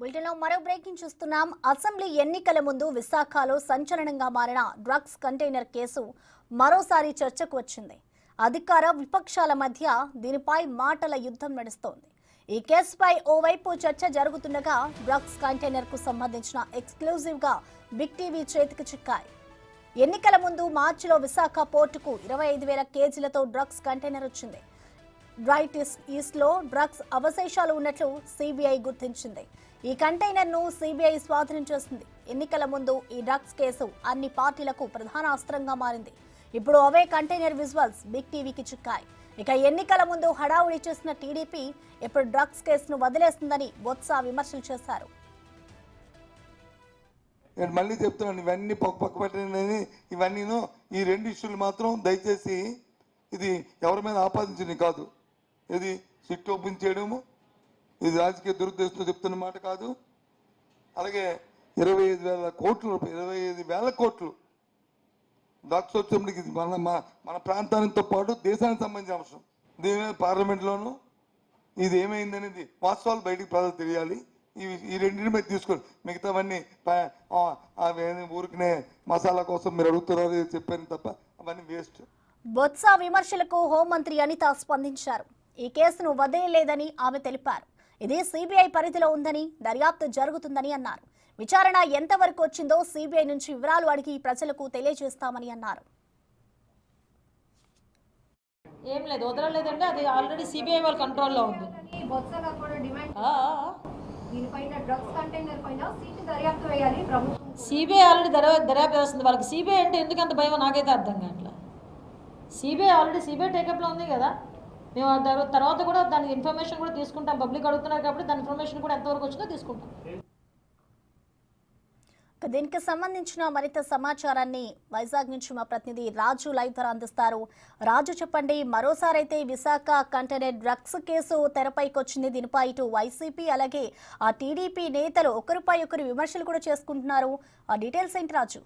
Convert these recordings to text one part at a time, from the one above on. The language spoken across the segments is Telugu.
బులెటిన్లో మరో బ్రేకింగ్ చూస్తున్నాం. అసెంబ్లీ ఎన్నికల ముందు విశాఖలో సంచలనంగా మారిన డ్రగ్స్ కంటైనర్ కేసు మరోసారి చర్చకు వచ్చింది. అధికార విపక్షాల మధ్య దీనిపై మాటల యుద్ధం నడుస్తోంది. ఈ కేసుపై ఓవైపు చర్చ జరుగుతుండగా డ్రగ్స్ కంటైనర్కు సంబంధించిన ఎక్స్క్లూజివ్గా బిగ్ టీవీ చేతికి చిక్కాయి. ఎన్నికల ముందు మార్చిలో విశాఖ పోర్టుకు ఇరవై ఐదు వేల కేజీలతో డ్రగ్స్ కంటైనర్ వచ్చింది. డ్రైట్ ఈస్ట్లో డ్రగ్స్ అవశేషాలు ఉన్నట్లు సిబిఐ గుర్తించింది. ఈ కంటైనర్ను సిబిఐ స్వాధీనం చేసింది ఎన్నికల ముందు ఈ డ్రగ్స్ కేసు అన్ని పార్టీలకు ప్రధాన అస్త్రంగా మారింది. ఇప్పుడు అవే కంటైనర్ విజువల్స్ బిగ్ టీవీకి చిక్కాయి. ఇక ఎన్నికల ముందు హడావుడి చేసిన టీడీపీ ఇప్పుడు డ్రగ్స్ కేసును వదిలేస్తుందని బొత్స విమర్శలు చేశారు. నేను మళ్ళీ చెప్తున్నాను ఇవన్నీ పక్క పక్క పెట్టని ఇవన్నీను ఈ రెండు ఇష్యూలు మాత్రం దయచేసి ఇది ఎవరి మీద ఆపాదించింది కాదు. ఇది సిట్ ఓపెన్ చేయడము. ఇది రాజకీయ దురుద్దేశంతో చెప్తున్న మాట కాదు. అలాగే ఇరవై ఐదు వేల కోట్లు ఇరవై ఐదు వేల కోట్లు దాక్షోత్సవానికి మన మన మన ప్రాంతానితో పాటు దేశానికి సంబంధించిన అంశం. దీని మీద పార్లమెంట్లోనూ ఇది ఏమైందనేది వాస్తవాలు బయటికి ప్రజలు తెలియాలి. ఈ ఈ రెండింటి మీద తీసుకోండి. మిగతావన్నీ ప- ఊరికనే మసాలా కోసం మీరు అడుగుతున్నారు చెప్పాను తప్ప అవన్నీ వేస్ట్. బొత్స విమర్శలకు హోంమంత్రి అనిత స్పందించారు. ఈ కేసును వదిలేలేదని ఆమె తెలిపారు. ఇది సిబిఐ పరిధిలో ఉందని దర్యాప్తు జరుగుతుందని అన్నారు. విచారణ ఎంతవరకు వచ్చిందో సిబిఐ నుంచి వివరాలు అడిగి ప్రజలకు తెలియజేస్తామని అన్నారు. ఏం లేదు వదలలేదంటే అది ఆల్రెడీ సిబిఐ వాళ్ళ కంట్రోల్లో ఉంది. సిబిఐ ఆల్రెడీ దర్యా దర్యాప్తు చేస్తుంది. వాళ్ళకి సిబిఐ అంటే ఎందుకు అంత భయం నాకైతే అర్థం కావట్లేదు సిబిఐ ఆల్రెడీ సిబిఐ టేకప్లో ఉంది కదా. మేము తర్వాత కూడా దాని ఇన్ఫర్మేషన్ కూడా తీసుకుంటాం. పబ్లిక్ అడుగుతున్నారు కాబట్టి దాని ఇన్ఫర్మేషన్ కూడా ఎంతవరకు వచ్చిందో తీసుకుంటాం. దీనికి సంబంధించిన మరింత సమాచారాన్ని వైజాగ్ నుంచి మా ప్రతినిధి రాజు లైవ్ ద్వారా అందిస్తారు. రాజు చెప్పండి మరోసారి అయితే విశాఖ కంటైనర్ డ్రగ్స్ కేసు తెరపైకి వచ్చింది. దీనిపై ఇటు వైసీపీ అలాగే ఆ టీడీపీ నేతలు ఒకరిపై ఒకరు విమర్శలు కూడా చేసుకుంటున్నారు. ఆ డీటెయిల్స్ ఏంటి రాజు?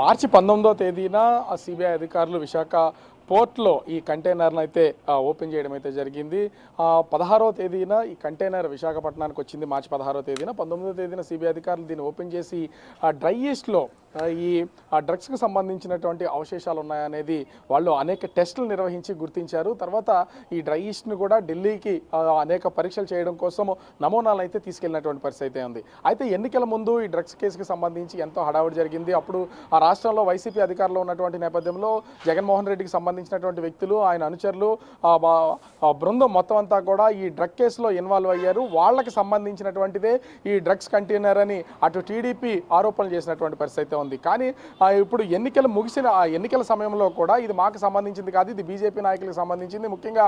మార్చి పంతొమ్మిదో తేదీన ఆ సిబిఐ అధికారులు విశాఖ పోర్ట్లో ఈ కంటైనర్ను అయితే ఓపెన్ చేయడం అయితే జరిగింది. పదహారో తేదీన ఈ కంటైనర్ విశాఖపట్నానికి వచ్చింది. మార్చి పదహారో తేదీన. పంతొమ్మిదో తేదీన సిబిఐ అధికారులు దీన్ని ఓపెన్ చేసి ఆ డ్రై ఈస్ట్లో ఈ ఆ డ్రగ్స్కి సంబంధించినటువంటి అవశేషాలు ఉన్నాయనేది వాళ్ళు అనేక టెస్టులు నిర్వహించి గుర్తించారు. తర్వాత ఈ డ్రై ఈస్ట్ని కూడా ఢిల్లీకి అనేక పరీక్షలు చేయడం కోసం నమూనాలు అయితే తీసుకెళ్ళినటువంటి పరిస్థితి అయితే ఉంది. అయితే ఎన్నికల ముందు ఈ డ్రగ్స్ కేసుకి సంబంధించి ఎంతో హడావుడి జరిగింది. అప్పుడు ఆ రాష్ట్రంలో వైసీపీ అధికారంలో ఉన్నటువంటి నేపథ్యంలో జగన్మోహన్ రెడ్డికి సంబంధించినటువంటి వ్యక్తులు ఆయన అనుచరులు బృందం మొత్తం అంతా కూడా ఈ డ్రగ్ కేసులో ఇన్వాల్వ్ అయ్యారు. వాళ్ళకి సంబంధించినటువంటిదే ఈ డ్రగ్స్ కంటైనర్ అని అటు టీడీపీ ఆరోపణలు చేసినటువంటి పరిస్థితి అయితే ఉంది. కానీ ఇప్పుడు ఎన్నికలు ముగిసిన ఆ ఎన్నికల సమయంలో కూడా ఇది మాకు సంబంధించింది కాదు ఇది బీజేపీ నాయకులకు సంబంధించింది. ముఖ్యంగా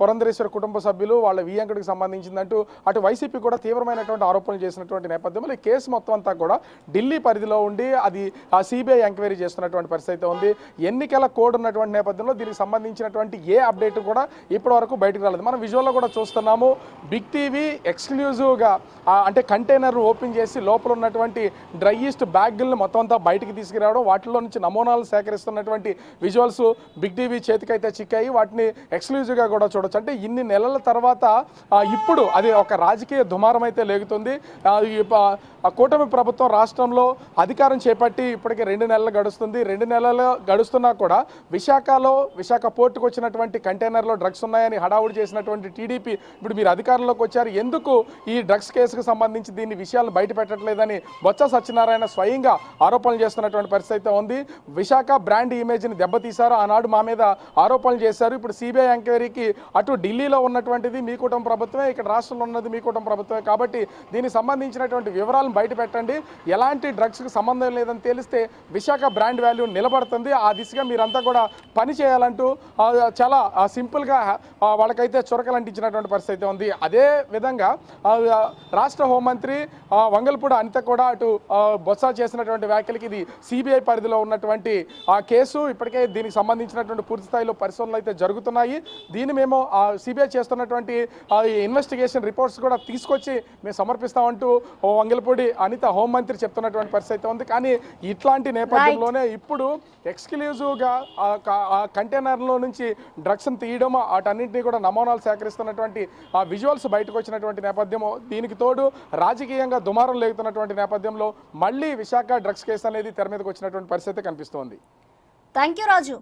పురంధరేశ్వర కుటుంబ సభ్యులు వాళ్ళ వియంకుడికి సంబంధించిందంటూ అటు వైసీపీ కూడా తీవ్రమైనటువంటి ఆరోపణలు చేసినటువంటి నేపథ్యంలో ఈ కేసు మొత్తం అంతా కూడా ఢిల్లీ పరిధిలో ఉండి అది సిబిఐ ఎంక్వైరీ చేస్తున్నటువంటి పరిస్థితి అయితే ఉంది. ఎన్నికల కోడ్ ఉన్నటువంటి నేపథ్యంలో దీనికి సంబంధించినటువంటి ఏ అప్డేట్ కూడా ఇప్పటి వరకు బయటకు రాలేదు. మనం విజువల్లో కూడా చూస్తున్నాము బిగ్ టీవీ ఎక్స్క్లూజివ్గా అంటే కంటైనర్ ఓపెన్ చేసి లోపల ఉన్నటువంటి డ్రై ఈస్ట్ బ్యాగులను మొత్తం అంతా బయటికి తీసుకురావడం వాటిలో నుంచి నమూనాలు సేకరిస్తున్నటువంటి విజువల్స్ బిగ్ టీవీ చేతికైతే చిక్కాయి వాటిని ఎక్స్క్లూజివ్గా కూడా చూడొచ్చు. అంటే ఇన్ని నెలల తర్వాత ఇప్పుడు అది ఒక రాజకీయ దుమారం అయితే లేగుతుంది. కూటమి ప్రభుత్వం రాష్ట్రంలో అధికారం చేపట్టి ఇప్పటికే రెండు నెలలు గడుస్తుంది. రెండు నెలలు గడుస్తున్నా కూడా విశాఖలో విశాఖ పోర్టుకు వచ్చినటువంటి కంటైనర్లో డ్రగ్స్ ఉన్నాయని హడావుడి చేసినటువంటి టీడీపీ ఇప్పుడు మీరు అధికారంలోకి వచ్చారు. ఎందుకు ఈ డ్రగ్స్ కేసుకు సంబంధించి దీన్ని విషయాలు బయట పెట్టట్లేదని బొత్స సత్యనారాయణ స్వయంగా ఆరోపణలు చేస్తున్నటువంటి పరిస్థితి అయితే ఉంది. విశాఖ బ్రాండ్ ఇమేజ్ని దెబ్బతీశారు. ఆనాడు మా మీద ఆరోపణలు చేశారు. ఇప్పుడు సిబిఐ ఎంక్వైరీకి అటు ఢిల్లీలో ఉన్నటువంటిది మీ కుటుంబ ప్రభుత్వమే ఇక్కడ రాష్ట్రంలో ఉన్నది మీ కుటుంబ ప్రభుత్వమే. కాబట్టి దీనికి సంబంధించినటువంటి వివరాలను బయట పెట్టండి. ఎలాంటి డ్రగ్స్కి సంబంధం లేదని తెలిస్తే విశాఖ బ్రాండ్ వాల్యూ నిలబడుతుంది. ఆ దిశగా మీరంతా కూడా పని చేయాలంటూ చాలా సింపుల్గా వాళ్ళకైతే చురకలు అంటించినటువంటి పరిస్థితి అయితే ఉంది. అదే విధంగా రాష్ట్ర హోంమంత్రి ఆ, వంగల్పూడి అనిత కూడా అటు బొత్స చేసినటువంటి శాఖలకి ఇది సిబిఐ పరిధిలో ఉన్నటువంటి ఆ కేసు. ఇప్పటికే దీనికి సంబంధించినటువంటి పూర్తి స్థాయిలో పరిశోధనలు అయితే జరుగుతున్నాయి. దీన్ని మేము ఆ సిబిఐ చేస్తున్నటువంటి ఇన్వెస్టిగేషన్ రిపోర్ట్స్ కూడా తీసుకొచ్చి మేము సమర్పిస్తామంటూ వంగలపూడి అనిత హోంమంత్రి చెప్తున్నటువంటి పరిస్థితి ఉంది. కానీ ఇట్లాంటి నేపథ్యంలోనే ఇప్పుడు ఎక్స్క్లూజివ్గా కంటైనర్లో నుంచి డ్రగ్స్ని తీయడం వాటన్నింటినీ కూడా నమూనాలు సేకరిస్తున్నటువంటి ఆ విజువల్స్ బయటకు వచ్చినటువంటి నేపథ్యము. దీనికి తోడు రాజకీయంగా దుమారం లేగుతున్నటువంటి నేపథ్యంలో మళ్ళీ విశాఖ డ్రగ్స్ కేసు అనేది తెర మీదకి వచ్చినటువంటి పరిస్థితి కనిపిస్తోంది. Thank you Raju